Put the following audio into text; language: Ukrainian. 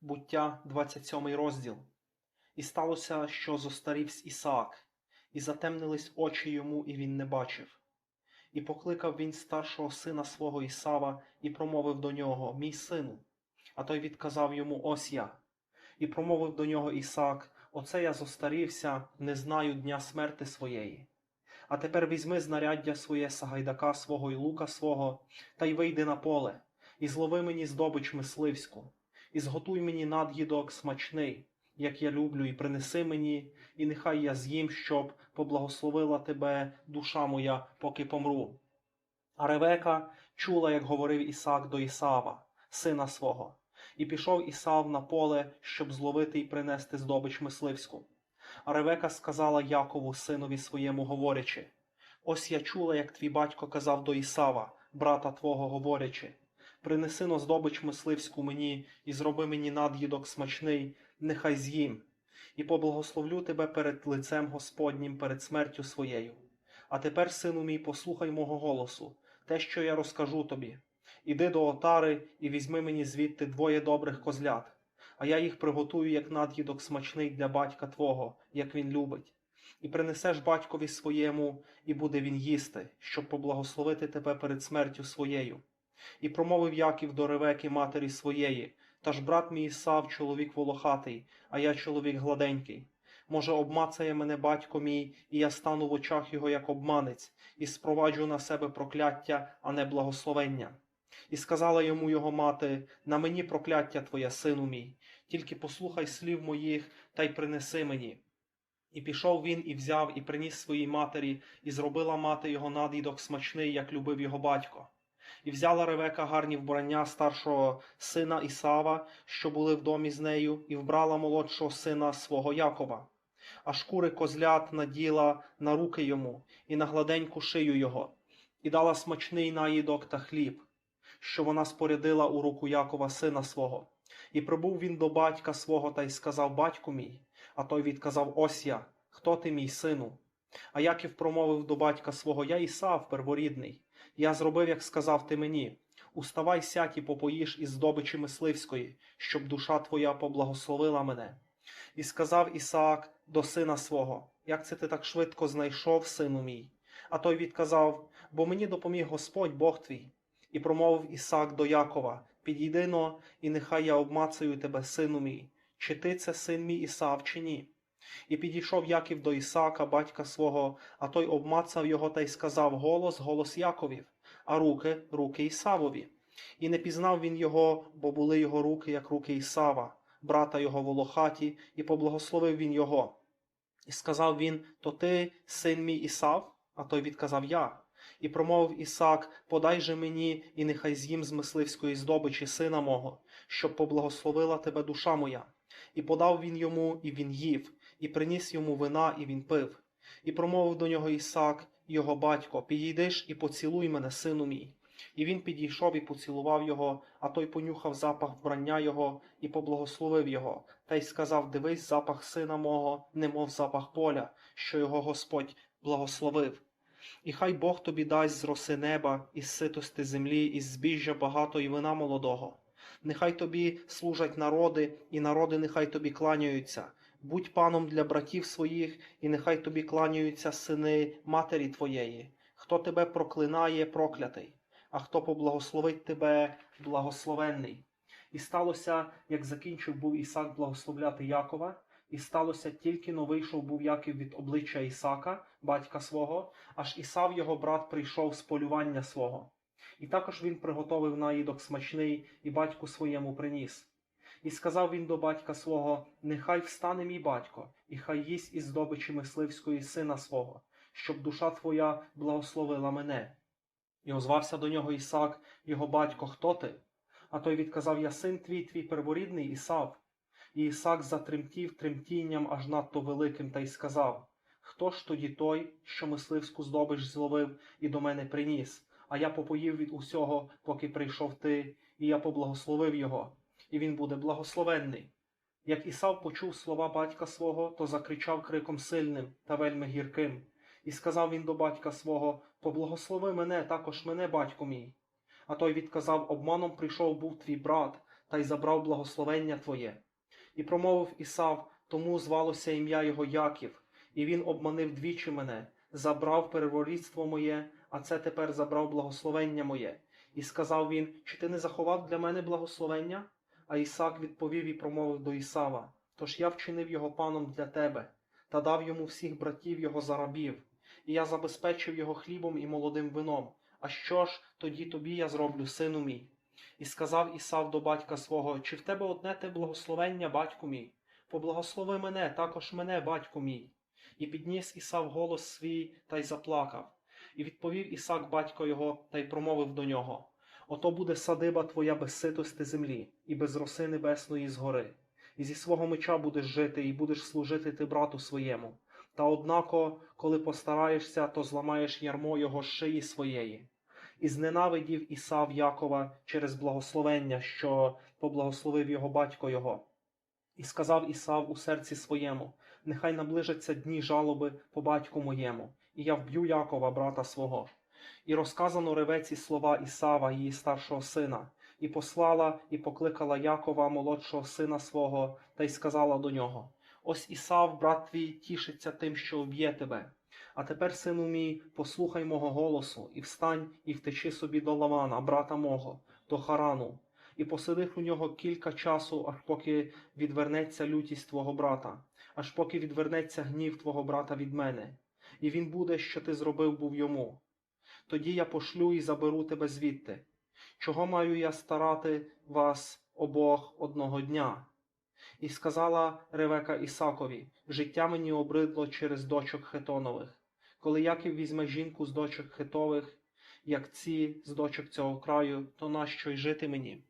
Буття, 27 розділ. І сталося, що зостарівсь Ісаак, і затемнились очі йому, і він не бачив. І покликав він старшого сина свого Ісава, і промовив до нього: Мій сину. А той відказав йому: Ось я. І промовив до нього Ісаак: Оце я зостарівся, не знаю дня смерти своєї. А тепер візьми знаряддя своє сагайдака свого і лука свого, та й вийди на поле, і злови мені здобич мисливську, і зготуй мені над'їдок смачний, як я люблю, і принеси мені, і нехай я з'їм, щоб поблагословила тебе душа моя, поки помру. А Ревека чула, як говорив Ісаак до Ісава, сина свого, і пішов Ісав на поле, щоб зловити і принести здобич мисливську. А Ревека сказала Якову, синові своєму, говорячи: Ось я чула, як твій батько казав до Ісава, брата твого, говорячи: Принеси но здобич мисливську мені і зроби мені над'їдок смачний, нехай з'їм, і поблагословлю тебе перед лицем Господнім, перед смертю своєю. А тепер, сину мій, послухай мого голосу, те, що я розкажу тобі. Іди до отари і візьми мені звідти двоє добрих козлят, а я їх приготую як над'їдок смачний для батька твого, як він любить. І принесеш батькові своєму, і буде він їсти, щоб поблагословити тебе перед смертю своєю. І промовив Яків до Ревеки матері своєї, та ж брат мій Ісав, чоловік волохатий, а я чоловік гладенький. Може, обмацає мене батько мій, і я стану в очах його як обманець, і спроваджу на себе прокляття, а не благословення. І сказала йому його мати: На мені прокляття твоє, сину мій, тільки послухай слів моїх та й принеси мені. І пішов він і взяв, і приніс своїй матері, і зробила мати його над'їдок смачний, як любив його батько. І взяла Ревека гарні вбрання старшого сина Ісава, що були в домі з нею, і вбрала молодшого сина свого Якова, а шкури козлят наділа на руки йому і на гладеньку шию його, і дала смачний наїдок та хліб, що вона спорядила у руку Якова сина свого. І прибув він до батька свого та й сказав Батьку мій, а той відказав Ось я, хто ти мій сину? А Яків промовив до батька свого Я Ісав, перворідний. Я зробив, як сказав ти мені. Уставай, сядь і попоїш із здобичі мисливської, щоб душа твоя поблагословила мене. І сказав Ісаак до сина свого: Як це ти так швидко знайшов, сину мій? А той відказав: Бо мені допоміг Господь Бог твій. І промовив Ісаак до Якова: Підійди но, і нехай я обмацаю тебе, сину мій, чи ти це син мій Ісав, чи ні? І підійшов Яків до Ісаака, батька свого, а той обмацав його та й сказав голос, голос Яковів, а руки руки Ісавові. І не пізнав він його, бо були його руки, як руки Ісава, брата його волохаті, і поблагословив він його. І сказав він: То ти, син мій Ісав? А той відказав Я. І промовив Ісаак: Подай же мені, і нехай з'їм з мисливської здобичі сина мого, щоб поблагословила тебе душа моя. І подав він йому, і він їв, і приніс йому вина, і він пив. І промовив до нього Ісаак, його батько: Підійдиш і поцілуй мене, сину мій. І він підійшов і поцілував його, а той понюхав запах вбрання його і поблагословив його, та й сказав: Дивись, запах сина мого, немов запах поля, що його Господь благословив. І хай Бог тобі дасть з роси неба, із ситости землі, із збіжжя багато і вина молодого. Нехай тобі служать народи, і народи нехай тобі кланяються. Будь паном для братів своїх, і нехай тобі кланяються сини матері твоєї. Хто тебе проклинає, проклятий, а хто поблагословить тебе, благословенний. І сталося, як закінчив був Ісак благословляти Якова, і сталося тільки но вийшов був Яків від обличчя Ісака, батька свого, аж Ісав його брат прийшов з полювання свого. І також він приготовив наїдок смачний і батьку своєму приніс. І сказав він до батька свого: Нехай встане мій батько, і хай їсть із здобичі мисливської сина свого, щоб душа твоя благословила мене. І озвався до нього Ісак, його батько, хто ти? А той відказав: Я син твій, твій перворідний Ісав. І Ісак затремтів тремтінням аж надто великим, та й сказав: Хто ж тоді той, що мисливську здобич зловив і до мене приніс? А я попоїв від усього, поки прийшов ти, і я поблагословив його, і він буде благословенний. Як Ісав почув слова батька свого, то закричав криком сильним та вельми гірким, і сказав він до батька свого: Поблагослови мене, також мене, батько мій. А той відказав: Обманом прийшов був твій брат, та й забрав благословення твоє. І промовив Ісав, тому звалося ім'я його Яків, і він обманив двічі мене, забрав переворідство моє, а це тепер забрав благословення моє. І сказав він: Чи ти не заховав для мене благословення? А Ісак відповів і промовив до Ісава: Тож я вчинив його паном для тебе, та дав йому всіх братів його за рабів, і я забезпечив його хлібом і молодим вином. А що ж тоді тобі я зроблю, сину мій? І сказав Ісав до батька свого: Чи в тебе одне те благословення, батьку мій? Поблагослови мене, також мене, батьку мій. І підніс Ісав голос свій та й заплакав. І відповів Ісак батько його та й промовив до нього: Ото буде садиба твоя без ситости землі, і без роси небесної згори. І зі свого меча будеш жити, і будеш служити ти брату своєму. Та однако, коли постараєшся, то зламаєш ярмо його шиї своєї. І зненавидів Ісав Якова через благословення, що поблагословив його батько його. І сказав Ісав у серці своєму: Нехай наближаться дні жалоби по батьку моєму, і я вб'ю Якова, брата свого. І розказано ревеці слова Ісава, її старшого сина, і послала і покликала Якова, молодшого сина свого, та й сказала до нього: Ось Ісав, брат твій, тішиться тим, що вб'є тебе. А тепер, сину мій, послухай мого голосу, і встань, і втечи собі до Лавана, брата мого, до Харану, і посидиш у нього кілька часу, аж поки відвернеться лютість твого брата, аж поки відвернеться гнів твого брата від мене, і він буде, що ти зробив був йому. Тоді я пошлю і заберу тебе звідти. Чого маю я старати вас обох одного дня? І сказала Ревека Ісакові: Життя мені обридло через дочок Хетонових. Коли Яків візьме жінку з дочок Хетових, як ці з дочок цього краю, то нащо й жити мені?